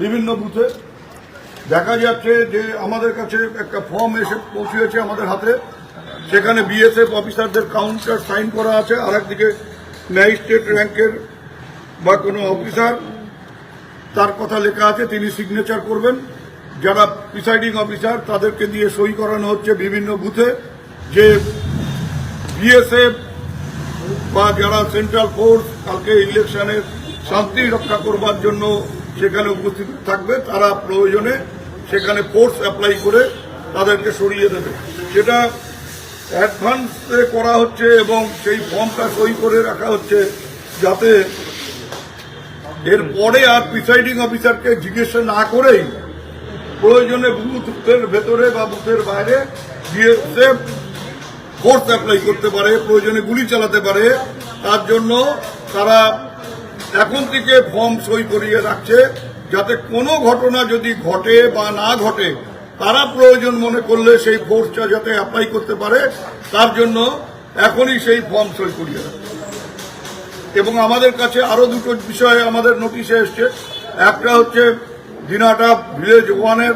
বিভিন্ন বুথে দেখা যাচ্ছে যে আমাদের কাছে একটা ফর্ম এসে পৌঁছেছে আমাদের হাতে। সেখানে বিএসএফ অফিসারদের কাউন্টার সাইন করা আছে। আর একদিকে ম্যাজিস্ট্রেট র্যাঙ্কের বা কোনো অফিসার তার কথা লেখা আছে, তিনি সিগনেচার করবেন। যারা প্রিসাইডিং অফিসার তাদেরকে দিয়ে সই করানো হচ্ছে বিভিন্ন বুথে যে বিএসএফ বা যারা সেন্ট্রাল ফোর্স কালকে ইলেকশনের শান্তি রক্ষা করবার জন্য সেখানে উপস্থিত থাকবে তারা প্রয়োজনে সেখানে ফোর্স অ্যাপ্লাই করে তাদেরকে সরিয়ে দেবে। সেটা অ্যাডভান্সে করা হচ্ছে এবং সেই ফর্মটা সই করে রাখা হচ্ছে যাতে এরপরে আর প্রিসাইডিং অফিসারকে জিজ্ঞাসা না করেই প্রয়োজনে বুথের ভেতরে বা বুথের বাইরে বিএসএফ ফোর্স অ্যাপ্লাই করতে পারে, প্রয়োজনে গুলি চালাতে পারে। তার জন্য তারা এখন থেকে ফর্ম সই করিয়ে রাখছে, যাতে কোনো ঘটনা যদি ঘটে বা না ঘটে, তারা প্রয়োজন মনে করলে সেই ফোর্সটা যাতে অ্যাপ্লাই করতে পারে, তার জন্য এখনই সেই ফর্ম সই করিয়ে রাখছে। এবং আমাদের কাছে আরও দুটো বিষয়ে আমাদের নোটিশে এসছে। একটা হচ্ছে দিনাটা ভিলেজ ওয়ানের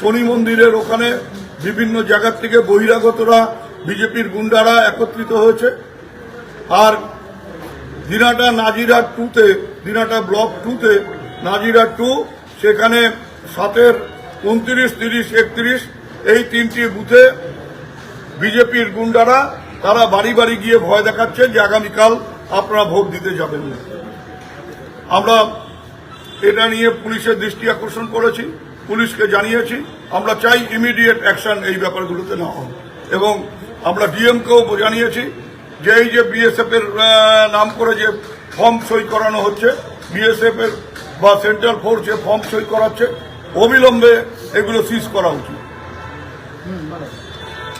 শনি মন্দিরের ওখানে বিভিন্ন জায়গার থেকে বহিরাগতরা, বিজেপির গুন্ডারা একত্রিত হয়েছে। আর দিনাটা নাজিরা টুতে দিনাটা ব্লক টুতে নাজিরা টু সেখানে সাতের উনত্রিশ, তিরিশ, একত্রিশ, এই তিনটি বুথে বিজেপির গুন্ডারা, তারা বাড়ি বাড়ি গিয়ে ভয় দেখাচ্ছে যে আগামীকাল আপনারা ভোট দিতে যাবেন না। আমরা এটা নিয়ে পুলিশের দৃষ্টি আকর্ষণ করেছি, পুলিশকে জানিয়েছি, আমরা চাই ইমিডিয়েট অ্যাকশন এই ব্যাপারগুলোতে নেওয়া হোক। এবং আমরা ডিএমকেও জানিয়েছি যে এই যে বিএসএফ এর নাম করে যে ফর্ম সই করানো হচ্ছে বিএসএফ এর বা সেন্ট্রাল ফোর্স ফর্ম সই করাচ্ছে, অবিলম্বে এগুলো সিজ করা উচিত।